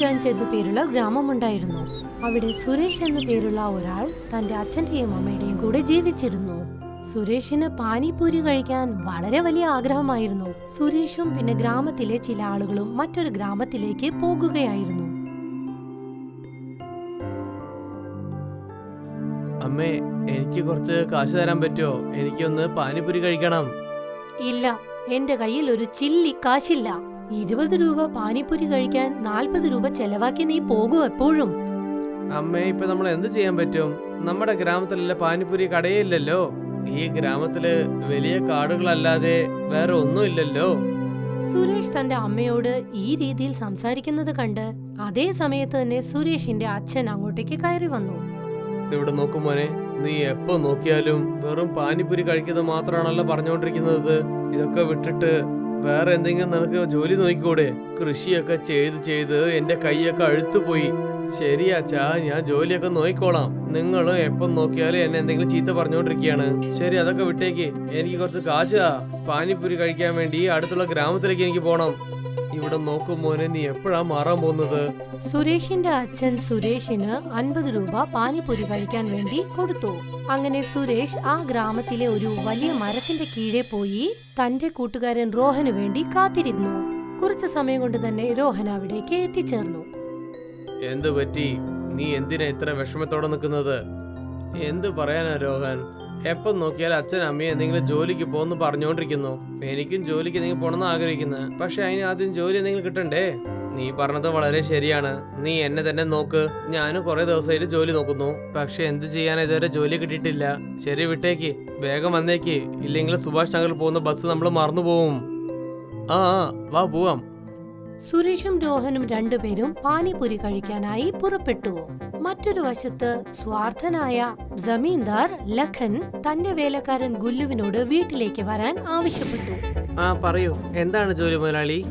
ബീർഗഞ്ച് എന്നു പേരുള്ള ഗ്രാമമുണ്ടായിരുന്നു. അവിടെ സുരേഷ് എന്നു പേരുള്ള ഒരാൾ തന്റെ അച്ഛന്റെയും അമ്മയുടെയും കൂടെ ജീവിച്ചിരുന്നു. സുരേഷിന് പാനിപൂരി കഴിക്കാൻ വളരെ വലിയ ആഗ്രഹമായിരുന്നു. സുരേഷും പിന്നെ ഗ്രാമത്തിലെ ചില ആളുകളും മറ്റൊരു ഗ്രാമത്തിലേക്ക് പോകുകയായിരുന്നു. അമ്മേ എനിക്ക് കുറച്ച് കാശ് തരാൻ പറ്റുമോ? എനിക്കൊന്ന് പാനിപൂരി കഴിക്കണം. ഇല്ല എന്റെ കയ്യിൽ ഒരു ചില്ലി കാശില്ല. ഇരുപത് രൂപ പാനിപ്പൂരി കഴിക്കാൻ നാൽപ്പത് രൂപ ചെലവാക്കി നീ പോകൂ എപ്പോഴും. അമ്മേ ഇപ്പൊ നമ്മൾ എന്ത് ചെയ്യാൻ പറ്റും? നമ്മുടെ ഗ്രാമത്തിലുള്ള കടയേ കടയില്ലല്ലോ. ഈ ഗ്രാമത്തിൽ വലിയ കാടുകളല്ലാതെ വേറെ ഒന്നും ഇല്ലല്ലോ. സുരേഷ് തന്റെ അമ്മയോട് ഈ രീതിയിൽ സംസാരിക്കുന്നത് കണ്ട് അതേ സമയത്ത് തന്നെ സുരേഷിന്റെ അച്ഛൻ അങ്ങോട്ടേക്ക് കയറി വന്നു. ഇവിടെ നോക്കും മോനെ നീ എപ്പോ നോക്കിയാലും വെറും പാനിപ്പൂരി കഴിക്കുന്നത് മാത്രമാണല്ലോ പറഞ്ഞുകൊണ്ടിരിക്കുന്നത്. ഇതൊക്കെ വിട്ടിട്ട് വേറെ എന്തെങ്കിലും നിനക്ക് ജോലി നോക്കിക്കൂടെ? കൃഷിയൊക്കെ ചെയ്ത് ചെയ്ത് എന്റെ കൈയൊക്കെ അഴുത്തുപോയി. ശരി അച്ഛാ ഞാൻ ജോലിയൊക്കെ നോക്കിക്കോളാം. നിങ്ങൾ എപ്പം നോക്കിയാലും എന്നെ എന്തെങ്കിലും ചീത്ത പറഞ്ഞുകൊണ്ടിരിക്കുകയാണ്. ശരി അതൊക്കെ വിട്ടേക്ക്. എനിക്ക് കുറച്ച് കാശാ പാനിപ്പൂരി കഴിക്കാൻ വേണ്ടി അടുത്തുള്ള ഗ്രാമത്തിലേക്ക് എനിക്ക് പോണം. ഇവിടെ നോക്കും മോനെ നീ എപ്പോഴാ മാറാൻ പോകുന്നത്? സുരേഷിന്റെ അച്ഛൻ സുരേഷിന് അൻപത് രൂപ പാനിപൂരി കഴിക്കാൻ വേണ്ടി കൊടുത്തു. അങ്ങനെ സുരേഷ് ആ ഗ്രാമത്തിലെ ഒരു വലിയ മരത്തിന്റെ കീഴെ പോയി തന്റെ കൂട്ടുകാരൻ റോഹന് വേണ്ടി കാത്തിരുന്നു. കുറച്ചു സമയം കൊണ്ട് തന്നെ രോഹൻ അവിടേക്ക് എത്തിച്ചേർന്നു. എന്ത് പറ്റി? നീ എന്തിനാ ഇത്ര വിഷമത്തോടെ നിൽക്കുന്നത്? എന്ത് പറയാനാ രോഹൻ? എപ്പം നോക്കിയാൽ അച്ഛൻ അമ്മയും എന്തെങ്കിലും ജോലിക്ക് പോകുന്നു പറഞ്ഞുകൊണ്ടിരിക്കുന്നു എനിക്കും ജോലിക്ക് എന്തെങ്കിലും പോകണമെന്ന് ആഗ്രഹിക്കുന്നത് പക്ഷെ അതിന് ആദ്യം ജോലി എന്തെങ്കിലും കിട്ടണ്ടേ? നീ പറഞ്ഞത് വളരെ ശരിയാണ്. നീ എന്നെ തന്നെ നോക്ക്. ഞാനും കുറെ ദിവസമായിട്ട് ജോലി നോക്കുന്നു. പക്ഷെ എന്ത് ചെയ്യാൻ ഇതുവരെ ജോലി കിട്ടിയിട്ടില്ല. ശരി വിട്ടേക്ക്. വേഗം വന്നേക്ക്. ഇല്ലെങ്കിൽ സുഭാഷ് നഗറിൽ പോകുന്ന ബസ് നമ്മൾ മറന്നു പോവും. ആ, വാ പോവാം. സുരേഷും രോഹനും രണ്ടുപേരും പാനിപൂരി കഴിക്കാനായി പുറപ്പെട്ടു. മറ്റൊരു വശത്ത് സ്വാർത്ഥനായ ജമീന്ദാർ ലഖൻ തന്റെ വേലക്കാരൻ ഗുല്ലുവിനോട് വീട്ടിലേക്ക് വരാൻ ആവശ്യപ്പെട്ടു. ആ പറയൂ. എന്താണ് ജോലി മുതലാളി?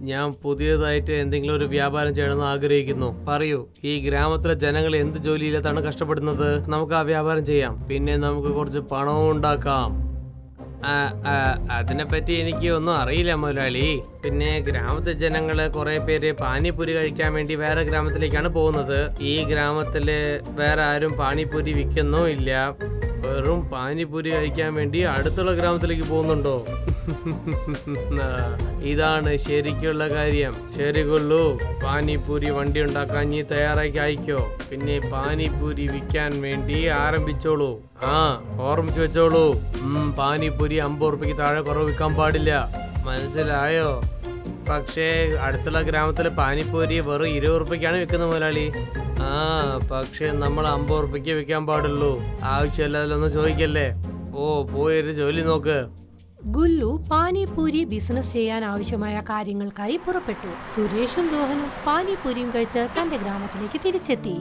ഞാൻ പുതിയതായിട്ട് എന്തെങ്കിലും ഒരു വ്യാപാരം ചെയ്യണമെന്ന് ആഗ്രഹിക്കുന്നു. പറയൂ. ഈ ഗ്രാമത്തിലെ ജനങ്ങൾ എന്ത് ജോലിയില്ലാത്താണ് കഷ്ടപ്പെടുന്നത്? നമുക്ക് ആ വ്യാപാരം ചെയ്യാം. പിന്നെ നമുക്ക് കുറച്ച് പണവും ഉണ്ടാക്കാം. അതിനെപ്പറ്റി എനിക്ക് ഒന്നും അറിയില്ല മുതലാളി. പിന്നെ ഗ്രാമത്തിലെ ജനങ്ങൾ കുറെ പേര് പാനിപ്പൂരി കഴിക്കാൻ വേണ്ടി വേറെ ഗ്രാമത്തിലേക്കാണ് പോകുന്നത്. ഈ ഗ്രാമത്തിൽ വേറെ ആരും പാനിപ്പൂരി വിൽക്കുന്നോ ഇല്ല. വെറും പാനിപ്പൂരി കഴിക്കാൻ വേണ്ടി അടുത്തുള്ള ഗ്രാമത്തിലേക്ക് പോകുന്നുണ്ടോ? ഇതാണ് ശരിക്കുള്ള കാര്യം. ശരി കൊള്ളു പാനിപ്പൂരി വണ്ടി ഉണ്ടാക്കാൻ നീ തയ്യാറാക്കി അയക്കോ. പിന്നെ പാനിപൂരി വിൽക്കാൻ വേണ്ടി ആരംഭിച്ചോളൂ. ആ ഓർമ്മിച്ചു വെച്ചോളൂ. ഉം, പാനിപ്പൂരി അമ്പത് ഉറുപ്പിക്ക് താഴെ കുറവ് വിൽക്കാൻ പാടില്ല. മനസ്സിലായോ? പക്ഷേ അടുത്തുള്ള ഗ്രാമത്തിലെ പാനിപ്പൂരി വെറും ഇരുപത് ഉറുപ്പിക്കാണ് വിൽക്കുന്നത് മുതലാളി. ആ പക്ഷേ നമ്മൾ അമ്പത് ഉറുപ്പിക്ക് വിൽക്കാൻ പാടുള്ളൂ. ആവശ്യമില്ലാതിലൊന്നും ചോദിക്കല്ലേ? ഓ പോയി ഒരു ജോലി നോക്ക്. ഗുല്ലു പാനിപൂരി ബിസിനസ് ചെയ്യാൻ ആവശ്യമായ കാര്യങ്ങൾക്കായി പുറപ്പെട്ടു. സുരേഷും രോഹനും പാനിപൂരിയും കഴിച്ച് തന്റെ ഗ്രാമത്തിലേക്ക് തിരിച്ചെത്തി.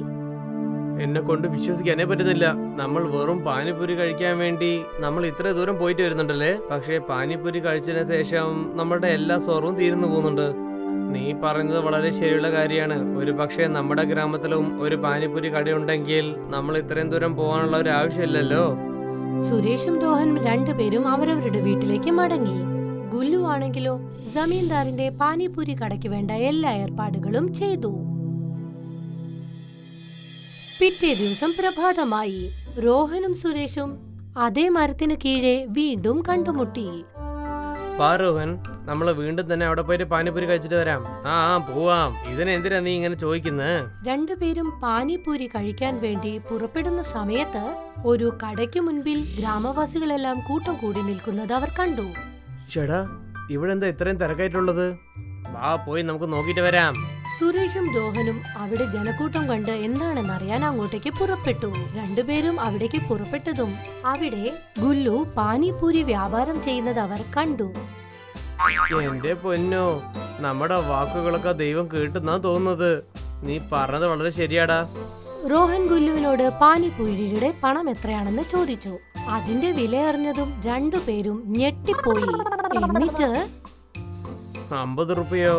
എന്നെ കൊണ്ട് വിശ്വസിക്കാനേ പറ്റുന്നില്ല. നമ്മൾ വെറും പാനിപൂരി കഴിക്കാൻ വേണ്ടി നമ്മൾ ഇത്ര ദൂരം പോയിട്ട് വരുന്നുണ്ടല്ലേ? പക്ഷേ പാനിപൂരി കഴിച്ചതിന് ശേഷം നമ്മളുടെ എല്ലാ സ്വർവും തീർന്നു പോകുന്നുണ്ട്. നീ പറയുന്നത് വളരെ ശരിയുള്ള കാര്യമാണ്. ഒരു പക്ഷേ നമ്മുടെ ഗ്രാമത്തിലും ഒരു പാനിപ്പൂരി കടയുണ്ടെങ്കിൽ നമ്മൾ ഇത്രയും ദൂരം പോകാനുള്ള ഒരു ആവശ്യമില്ലല്ലോ. സുരേഷും രോഹനും രണ്ടുപേരും അവരവരുടെ വീട്ടിലേക്ക് മടങ്ങി. ഗുല്ലു ആണെങ്കിലോ ജമീന്ദാറിന്റെ പാനിപൂരി കടയ്ക്ക് വേണ്ട എല്ലാ ഏർപ്പാടുകളും ചെയ്തു. പിറ്റേ ദിവസം പ്രഭാതമായി രോഹനും സുരേഷും അതേ മരത്തിന് കീഴേ വീണ്ടും കണ്ടുമുട്ടി. പാരോഹൻ നമ്മൾ വീണ്ടും തന്നെ അവിടെ പോയിട്ട് പാനിപൂരി കഴിച്ചിട്ട് വരാം. ആ ആ പോവാം. ഇതിനെന്തിനാ നീ ഇങ്ങനെ ചോദിക്കുന്നത് രണ്ടുപേരും പാനിപൂരി കഴിക്കാൻ വേണ്ടി പുറപ്പെടുന്ന സമയത്ത് ഒരു കടയ്ക്ക് മുൻപിൽ ഗ്രാമവാസികളെല്ലാം കൂട്ടം കൂടി നിൽക്കുന്നത് അവർ കണ്ടു. ചേടാ ഇവിടെ എന്താ ഇത്രയും തിരക്കായിട്ടുള്ളത്? വാ പോയി നമുക്ക് നോക്കിയിട്ട് വരാം. സുരേഷും രോഹനും അവിടെ ജനക്കൂട്ടം കണ്ട് എന്താണെന്ന് അറിയാൻ അങ്ങോട്ടേക്ക് പുറപ്പെട്ടു. രണ്ടുപേരും അവിടേക്ക് പുറപ്പെട്ടതും അവിടെ ഗുല്ലു പാനിപൂരി വ്യാപാരം ചെയ്യുന്നത് അവർ കണ്ടു. എന്റെ പൊന്നോ നമ്മുടെ വാക്കുകളൊക്കെ ദൈവം കേട്ടെന്നാ തോന്നുന്നത്. നീ പറഞ്ഞത് വളരെ ശരിയാടാ. റോഹൻ ഗുല്ലുവിനോട് പാനിപൂരിയുടെ പണം എത്രയാണെന്ന് ചോദിച്ചു. അതിന്റെ വില അറിഞ്ഞതും രണ്ടുപേരും ഞെട്ടിപ്പോയി. എന്നിട്ട് അമ്പത് റുപ്യയോ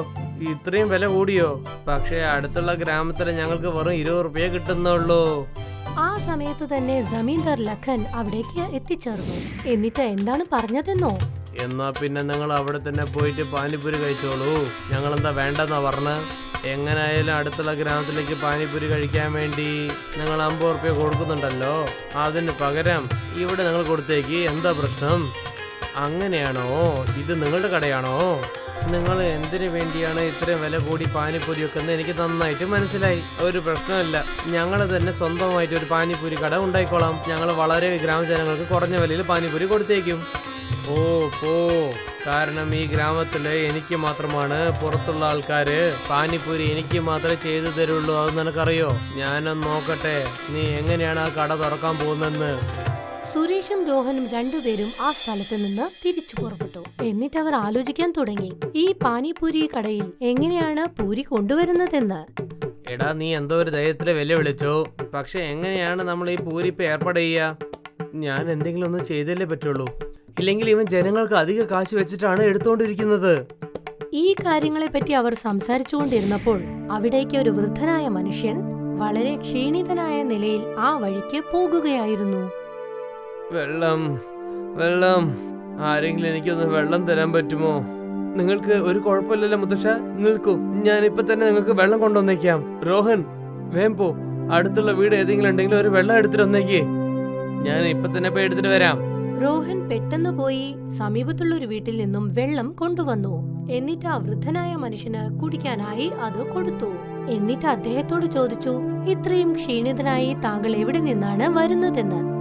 ഇത്രയും വില കൂടിയോ? പക്ഷേ അടുത്തുള്ള ഗ്രാമത്തിൽ ഞങ്ങൾക്ക് വെറും ഇരുപത് റുപ്യ കിട്ടുന്നുള്ളൂ. ആ സമയത്ത് തന്നെ ജമീന്ദാർ ലഖൻ അവിടേക്ക് എത്തിച്ചേർന്നു. എന്നിട്ട് എന്താണ് പറഞ്ഞതെന്നോ? എന്നാ പിന്നെ നിങ്ങൾ അവിടെ തന്നെ പോയിട്ട് പാനിപ്പൂരി കഴിച്ചോളൂ. ഞങ്ങൾ എന്താ വേണ്ടെന്നാ പറഞ്ഞ? എങ്ങനായാലും അടുത്തുള്ള ഗ്രാമത്തിലേക്ക് പാനിപ്പൂരി കഴിക്കാൻ വേണ്ടി നിങ്ങൾ അമ്പത് റുപ്യ കൊടുക്കുന്നുണ്ടല്ലോ. അതിന് പകരം ഇവിടെ നിങ്ങൾ കൊടുത്തേക്ക്. എന്താ പ്രശ്നം? അങ്ങനെയാണോ? ഇത് നിങ്ങളുടെ കടയാണോ? നിങ്ങൾ എന്തിനു വേണ്ടിയാണ് ഇത്രയും വില കൂടി പാനിപ്പൂരി വെക്കുന്നത് എനിക്ക് നന്നായിട്ട് മനസ്സിലായി. ഒരു പ്രശ്നമല്ല ഞങ്ങൾ തന്നെ സ്വന്തമായിട്ട് ഒരു പാനിപ്പൂരി കട ഉണ്ടായിക്കോളാം. ഞങ്ങൾ വളരെ ഗ്രാമജനങ്ങൾക്ക് കുറഞ്ഞ വിലയിൽ പാനിപ്പൂരി കൊടുത്തേക്കും. ഓ പോ. കാരണം ഈ ഗ്രാമത്തിൽ എനിക്ക് മാത്രമാണ് പുറത്തുള്ള ആൾക്കാർ പാനിപ്പൂരി എനിക്ക് മാത്രമേ ചെയ്തു തരുള്ളൂ. അത് നിനക്കറിയോ? ഞാനൊന്ന് നോക്കട്ടെ. നീ എങ്ങനെയാണ് ആ കട തുറക്കാൻ പോകുന്നെന്ന് സുരേഷും രോഹനും രണ്ടുപേരും ആ സ്ഥലത്ത് നിന്ന് തിരിച്ചു പുറപ്പെട്ടു. എന്നിട്ട് അവർ ആലോചിക്കാൻ തുടങ്ങി. ഈ പാനിപൂരി കടയിൽ എങ്ങനെയാണ് പൂരി കൊണ്ടുവരുന്നതെന്ന്? എടാ നീ എന്തോ ഒരു ധൈര്യത്തിൽ വെല്ലുവിളിച്ചു. പക്ഷെ എങ്ങനെയാണ് നമ്മൾ ഈ പൂരി ഏർപ്പാട് ചെയ്യുക ഞാൻ എന്തെങ്കിലും ഒന്ന് ചെയ്തല്ലേ പറ്റുള്ളൂ. ഇല്ലെങ്കിൽ ഇവൻ ജനങ്ങൾക്ക് അധിക കാശ് വെച്ചിട്ടാണ് എടുത്തുകൊണ്ടിരിക്കുന്നത് ഈ കാര്യങ്ങളെ പറ്റി അവർ സംസാരിച്ചുകൊണ്ടിരുന്നപ്പോൾ അവിടേക്ക് ഒരു വൃദ്ധനായ മനുഷ്യൻ വളരെ ക്ഷീണിതനായ നിലയിൽ ആ വഴിക്ക് പോകുകയായിരുന്നു. വെള്ളം വെള്ളം. ആരെങ്കിലും എനിക്കൊന്ന് വെള്ളം തരാൻ പറ്റുമോ? നിങ്ങൾക്ക് ഒരു കുഴപ്പമില്ലല്ലോ മുത്തശ്ശ. നിൽക്കൂ. ഞാൻ ഇപ്പൊ തന്നെ നിങ്ങൾക്ക് വെള്ളം കൊണ്ടുവന്നേക്കാം. രോഹൻ വേം പോ. അടുത്തുള്ള വീട് ഏതെങ്കിലും ഉണ്ടെങ്കിൽ ഒരു വെള്ളം എടുത്തിട്ട് വന്നേക്കേ. ഞാൻ ഇപ്പൊ തന്നെ പോയി എടുത്തിട്ട് വരാം. രോഹൻ പെട്ടെന്ന് പോയി സമീപത്തുള്ള ഒരു വീട്ടിൽ നിന്നും വെള്ളം കൊണ്ടുവന്നു. എന്നിട്ട് ആ വൃദ്ധനായ മനുഷ്യന് കുടിക്കാനായി അത് കൊടുത്തു. എന്നിട്ട് അദ്ദേഹത്തോട് ചോദിച്ചു ഇത്രയും ക്ഷീണിതനായി താങ്കൾ എവിടെ നിന്നാണ് വരുന്നതെന്ന്?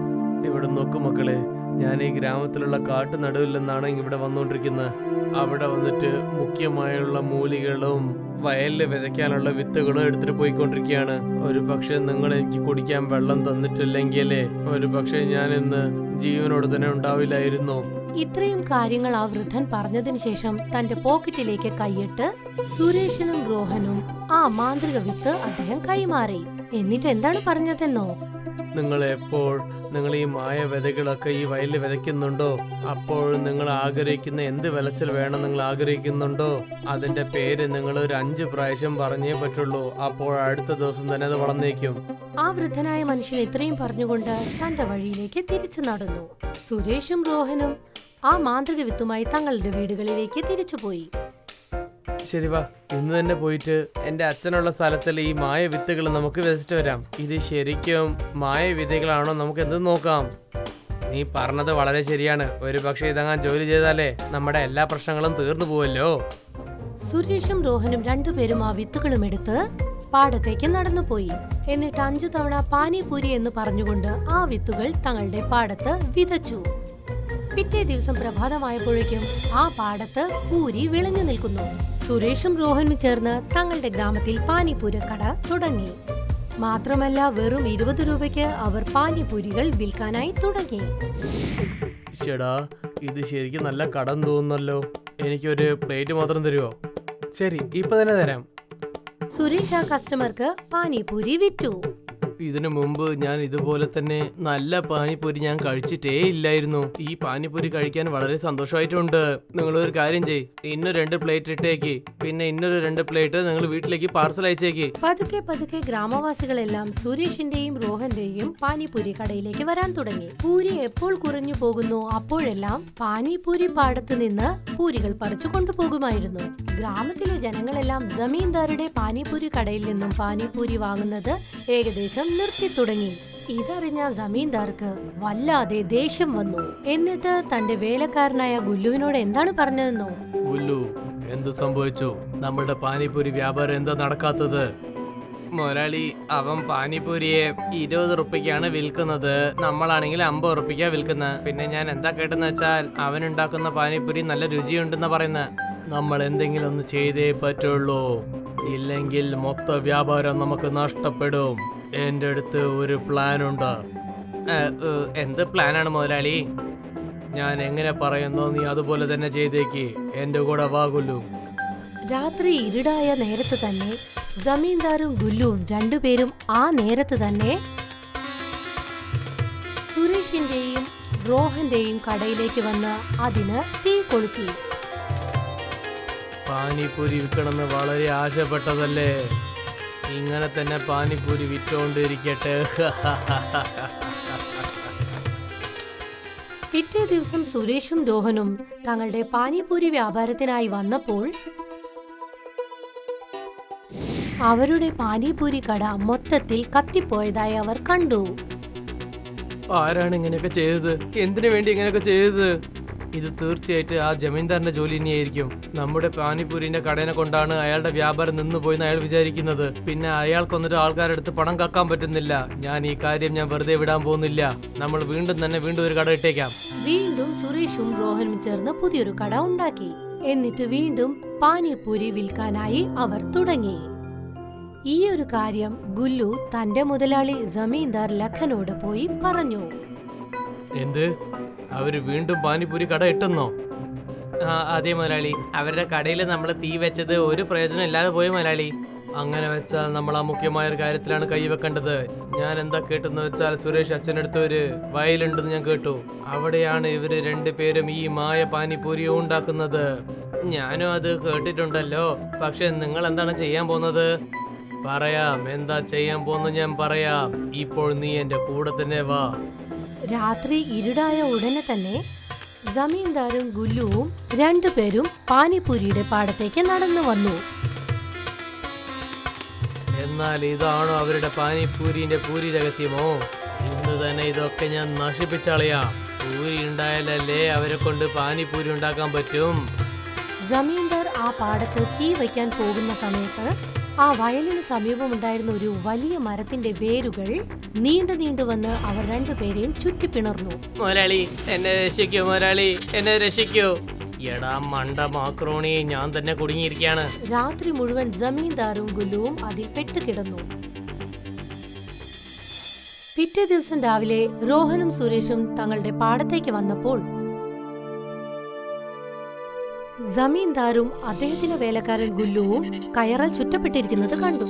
ഇവിടെ നോക്കൂ മക്കളെ. ഞാൻ ഈ ഗ്രാമത്തിലുള്ള കാട്ടു നടുവിൽ നിന്നാണ് ഇവിടെ വന്നുകൊണ്ടിരിക്കുന്നത്. അവിടെ വന്നിട്ട് മുഖ്യമായുള്ള മൂലികളും വയലിൽ വിതയ്ക്കാനുള്ള വിത്തുകളും എടുത്തിട്ട് പോയിക്കൊണ്ടിരിക്കുകയാണ്. ഒരു പക്ഷെ നിങ്ങൾ എനിക്ക് കുടിക്കാൻ വെള്ളം തന്നിട്ടില്ലെങ്കിൽ ഒരു പക്ഷെ ഞാൻ ഇന്ന് ജീവനോട് തന്നെ ഉണ്ടാവില്ലായിരുന്നു. ഇത്രയും കാര്യങ്ങൾ ആ വൃദ്ധൻ പറഞ്ഞതിന് ശേഷം തന്റെ പോക്കറ്റിലേക്ക് കൈയിട്ട് സുരേഷനും രോഹനും ആ മാന്ത്രിക വിത്ത് അദ്ദേഹം കൈമാറി. എന്നിട്ട് എന്താണ് പറഞ്ഞതെന്നോ? നിങ്ങൾ എപ്പോൾ നിങ്ങൾ ഈ മായ വിതകളൊക്കെ ഈ വയലിൽ വിതയ്ക്കുന്നുണ്ടോ? അപ്പോൾ നിങ്ങൾ ആഗ്രഹിക്കുന്ന എന്ത് വിളച്ചൽ വേണം നിങ്ങൾ ആഗ്രഹിക്കുന്നുണ്ടോ? അതിന്റെ പേര് നിങ്ങൾ ഒരു അഞ്ച് പ്രാവശ്യം പറഞ്ഞേ പറ്റുള്ളൂ. അപ്പോൾ അടുത്ത ദിവസം തന്നെ അത് വളർന്നേക്കും. ആ വൃദ്ധനായ മനുഷ്യൻ ഇത്രയും പറഞ്ഞുകൊണ്ട് തന്റെ വഴിയിലേക്ക് തിരിച്ചു നടന്നു. സുരേഷും രോഹനും ആ മാന്ത്രിക വിത്തുമായി തങ്ങളുടെ വീടുകളിലേക്ക് തിരിച്ചുപോയി. ശരി വാ. ഇന്ന് തന്നെ പോയിട്ട് എന്റെ അച്ഛനുള്ള സ്ഥലത്തിൽ ഈ മായ വിത്തുകൾ നമുക്ക് വിതച്ചിട്ട് വരാം. ഇത് ശരിക്കും മായ വിതകളാണോ നമുക്ക് എന്ത് നോക്കാം? നീ പറഞ്ഞത് വളരെ ശരിയാണ്. ഒരു പക്ഷേ ഇതങ്ങാൻ ജോലി ചെയ്താലേ നമ്മുടെ എല്ലാ പ്രശ്നങ്ങളും തീർന്നു പോവല്ലോ. സുരേഷും രോഹനും രണ്ടുപേരും ആ വിത്തുകളും എടുത്ത് പാടത്തേക്ക് നടന്നുപോയി. എന്നിട്ട് അഞ്ചു തവണ പാനിപൂരി എന്ന് പറഞ്ഞുകൊണ്ട് ആ വിത്തുകൾ തങ്ങളുടെ പാടത്ത് വിതച്ചു. പിറ്റേ ദിവസം പ്രഭാതമായപ്പോഴേക്കും ആ പാടത്ത് പൂരി വിളഞ്ഞു നിൽക്കുന്നു. സുരേഷും രോഹനും ചേർന്ന് തങ്ങളുടെ ഗ്രാമത്തിൽ പാനിപൂരി കട തുടങ്ങി. മാത്രമല്ല വെറും ഇരുപത് രൂപയ്ക്ക് അവർ പാനിപൂരികൾ വിൽക്കാനായി തുടങ്ങി. ചേടാ ഇത് ശരിക്കും നല്ല കടം തോന്നുന്നല്ലോ. എനിക്കൊരു പ്ലേറ്റ് മാത്രം തരുമോ ശരി ഇപ്പൊ തന്നെ തരാം. സുരേഷ് ആ കസ്റ്റമർക്ക് പാനിപൂരി വിറ്റു. ഇതിനു മുമ്പ് ഞാൻ ഇതുപോലെ തന്നെ നല്ല പാനിപ്പൂരി ഞാൻ കഴിച്ചിട്ടേ ഇല്ലായിരുന്നു. ഈ പാനിപ്പൂരി കഴിക്കാൻ വളരെ സന്തോഷമായിട്ടുണ്ട്. നിങ്ങൾ ഒരു കാര്യം ചെയ് ഇന്ന് രണ്ട് പ്ലേറ്റ് ഇട്ടേക്ക്. പിന്നെ ഇന്നൊരു രണ്ട് പ്ലേറ്റ് നിങ്ങൾ വീട്ടിലേക്ക് പാർസൽ അയച്ചേക്ക്. പതുക്കെ പതുക്കെ ഗ്രാമവാസികളെല്ലാം സുരേഷിന്റെയും റോഹന്റെയും പാനിപൂരി കടയിലേക്ക് വരാൻ തുടങ്ങി. പൂരി എപ്പോൾ കുറഞ്ഞു പോകുന്നു അപ്പോഴെല്ലാം പാനിപൂരി പാടത്ത് നിന്ന് പൂരികൾ പറിച്ചു കൊണ്ടുപോകുമായിരുന്നു. ഗ്രാമത്തിലെ ജനങ്ങളെല്ലാം ജമീന്ദാരുടെ പാനിപൂരി കടയിൽ നിന്നും പാനിപൂരി വാങ്ങുന്നത് ഏകദേശം നിർത്തി തുടങ്ങി. ഇതറിഞ്ഞ ജമീന്ദാർക്ക് വല്ലാതെ ദേഷ്യം വന്നു. എന്നിട്ട് തന്റെ വേലക്കാരനായ ഗുല്ലുവിനോട് എന്താണ് പറഞ്ഞതെന്നോ? ഗുല്ലു എന്ത് സംഭവിച്ചു? നമ്മുടെ പാനിപ്പൂരി വ്യാപാരം എന്താ നടക്കാത്തത്? മുതലാളി അവൻ പാനിപ്പൂരിയെ ഇരുപത് ഉറുപ്പിക്കാണ് വിൽക്കുന്നത്. നമ്മളാണെങ്കിൽ അമ്പത് ഉറുപ്പിക്കാ വിൽക്കുന്നത് പിന്നെ ഞാൻ എന്താ കേട്ടെന്ന് വെച്ചാൽ അവൻ ഉണ്ടാക്കുന്ന പാനിപ്പൂരി നല്ല രുചിയുണ്ടെന്ന് പറയുന്നത് നമ്മൾ എന്തെങ്കിലും ഒന്ന് ചെയ്തേ പറ്റുള്ളൂ. ഇല്ലെങ്കിൽ മൊത്ത വ്യാപാരം നമുക്ക് നഷ്ടപ്പെടും. എന്റെ അടുത്ത് ഒരു പ്ലാൻ ഉണ്ട് എന്ത് പ്ലാനാണ് മുതലാളി? ഞാൻ എങ്ങനെ പറയുന്നോ നീ അതുപോലെ തന്നെ ചെയ്തേക്ക്. എന്റെ കൂടെ വാ ഗുല്ലു. രാത്രി ഇരുടായ നേരത്ത് തന്നെ ജമീന്ദാരും ഗുല്ലുവും രണ്ടുപേരും ആ നേരത്ത് തന്നെ സുരേഷിന്റെയും റോഹന്റെയും കടയിലേക്ക് വന്ന് അതിന് തീ കൊളുത്തി. പാനിപ്പൂരി വിൽക്കണമെന്ന് വളരെ ആശപ്പെട്ടതല്ലേ? ഇങ്ങനെ തന്നെ പാനിപ്പൂരി വിറ്റോണ്ടിരിക്കട്ടെ. പിറ്റേ ദിവസം സുരേഷും രോഹനും തങ്ങളുടെ പാനിപ്പൂരി വ്യാപാരത്തിനായി വന്നപ്പോൾ അവരുടെ പാനിപൂരി കട മൊത്തത്തിൽ കത്തിപ്പോയതായി അവർ കണ്ടു. ആരാണ് ഇങ്ങനെയൊക്കെ ചെയ്തത്? എന്തിനു വേണ്ടി ഇങ്ങനെയൊക്കെ ചെയ്തത്? ഇത് തീർച്ചയായിട്ടും ആ ജമീന്ദാറിന്റെ ജോലി തന്നെയായിരിക്കും. നമ്മുടെ പാനിപൂരിന്റെ കടനെ കൊണ്ടാണ് അയാളുടെ വ്യാപാരം നിന്നുപോയെന്ന് അയാൾ വിചാരിക്കുന്നത്. പിന്നെ അയാൾക്ക് വന്നിട്ട് ആൾക്കാരുടെ അടുത്ത് പണം കാക്കാൻ പറ്റുന്നില്ല. ഞാൻ ഈ കാര്യം ഞാൻ വെറുതെ വിടാൻ പോകുന്നില്ല. നമ്മൾ വീണ്ടും തന്നെ വീണ്ടും ഒരു കട ഇട്ടേക്കാം. വീണ്ടും സുരേഷും റോഹനും ചേർന്ന് പുതിയൊരു കട ഉണ്ടാക്കി. എന്നിട്ട് വീണ്ടും പാനിപൂരി വിൽക്കാനായി അവർ തുടങ്ങി. ഈ ഒരു കാര്യം ഗുല്ലു തന്റെ മുതലാളി ജമീന്ദാർ ലഖനോട് പോയി പറഞ്ഞു. എന്ത്? അവർ വീണ്ടും പാനിപൂരി കട ഇട്ടെന്നോ ആ അതെ മുതലാളി. അവരുടെ കടയിൽ നമ്മൾ തീ വെച്ചത് ഒരു പ്രയോജനം ഇല്ലാതെ പോയി മുതലാളി. അങ്ങനെ വെച്ചാൽ നമ്മൾ ആ മുഖ്യമായ ഒരു കാര്യത്തിലാണ് കൈവെക്കേണ്ടത് ഞാൻ എന്താ കേട്ടെന്ന് വെച്ചാൽ സുരേഷ് അച്ഛനടുത്ത് ഒരു വയലുണ്ടെന്ന് ഞാൻ കേട്ടു. അവിടെയാണ് ഇവർ രണ്ടുപേരും ഈ മായ പാനിപൂരി ഉണ്ടാക്കുന്നത്. ഞാനും അത് കേട്ടിട്ടുണ്ടല്ലോ. പക്ഷെ നിങ്ങൾ എന്താണ് ചെയ്യാൻ പോകുന്നത്? പറയാം. എന്താ ചെയ്യാൻ പോകുന്നത് ഞാൻ പറയാം. ഇപ്പോൾ നീ എന്റെ കൂടെ തന്നെ വാ. രാത്രി ഇരുടായ ഉടനെ തന്നെ ജമീന്ദാരും ഗുല്ലുവും രണ്ടുപേരും പാനിപൂരിയുടെ പാടത്തേക്ക് നടന്നു വന്നു. എന്നാൽ ഇതാണോ അവരുടെ പാനിപൂരിന്റെ പൂരി രഹസ്യമോ? ഇന്ന് തന്നെ ഇതൊക്കെ ഞാൻ നശിപ്പിച്ചളയാം പൂരി ഉണ്ടായാലല്ലേ അവരെ കൊണ്ട് പാനിപ്പൂരി ഉണ്ടാക്കാൻ പറ്റും. ജമീന്ദാർ ആ പാടത്ത് തീ വയ്ക്കാൻ പോകുന്ന സമയത്ത് ആ വയലിന് സമീപമുണ്ടായിരുന്ന ഒരു വലിയ മരത്തിന്റെ വേരുകൾ നീണ്ടു നീണ്ടു വന്ന് അവർ രണ്ടുപേരെയും ചുറ്റിപ്പിണർന്നു. മുരളി എന്നെ രക്ഷിക്കൂ മുരളി എന്നെ രക്ഷിക്കൂ. എടാ മണ്ട മാക്രോണി ഞാൻ തന്നെ കുടുങ്ങിയിരിക്കുകയാണ്. രാത്രി മുഴുവൻ ജമീന്ദാറും ഗുല്ലുവും അതിൽ പെട്ടുകിടന്നു. പിറ്റേ ദിവസം രാവിലെ രോഹനും സുരേഷും തങ്ങളുടെ പാടത്തേക്ക് വന്നപ്പോൾ ജമീന്ദാറും അദ്ദേഹത്തിന്റെ വേലക്കാരൻ ഗുല്ലുവും കയറാൽ ചുറ്റപ്പെട്ടിരിക്കുന്നത് കണ്ടു.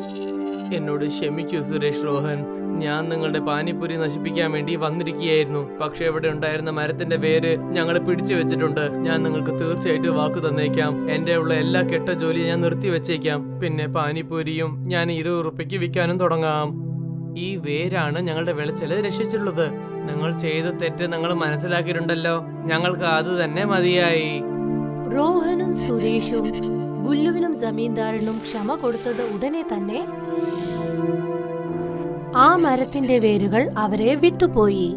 എന്നോട് ക്ഷമിക്കൂ സുരേഷ് റോഹൻ. ഞാൻ നിങ്ങളുടെ പാനിപ്പൂരി നശിപ്പിക്കാൻ വേണ്ടി വന്നിരിക്കുകയായിരുന്നു. പക്ഷെ ഇവിടെ ഉണ്ടായിരുന്ന മരത്തിന്റെ വേര് ഞങ്ങൾ പിടിച്ചു വെച്ചിട്ടുണ്ട്. ഞാൻ നിങ്ങൾക്ക് തീർച്ചയായിട്ടും വാക്ക് തന്നേക്കാം. എന്റെ ഉള്ള എല്ലാ കെട്ട ജോലിയും ഞാൻ നിർത്തി വെച്ചേക്കാം. പിന്നെ പാനിപ്പൂരിയും ഞാൻ ഇരുപത് ഉറുപ്പയ്ക്ക് വിൽക്കാനും തുടങ്ങാം. ഈ വേരാണ് ഞങ്ങളുടെ വിളച്ചൽ രക്ഷിച്ചിട്ടുള്ളത്. നിങ്ങൾ ചെയ്ത തെറ്റ് നിങ്ങൾ മനസ്സിലാക്കിയിട്ടുണ്ടല്ലോ. ഞങ്ങൾക്ക് അത് തന്നെ മതിയായി. റോഹനും സുരേഷും ഗുല്ലുവിനും ജമീന്ദാറിനും ക്ഷമ കൊടുത്തത് ഉടനെ തന്നെ ആ മരത്തിന്റെ വേരുകൾ അവരെ വിട്ടുപോയി.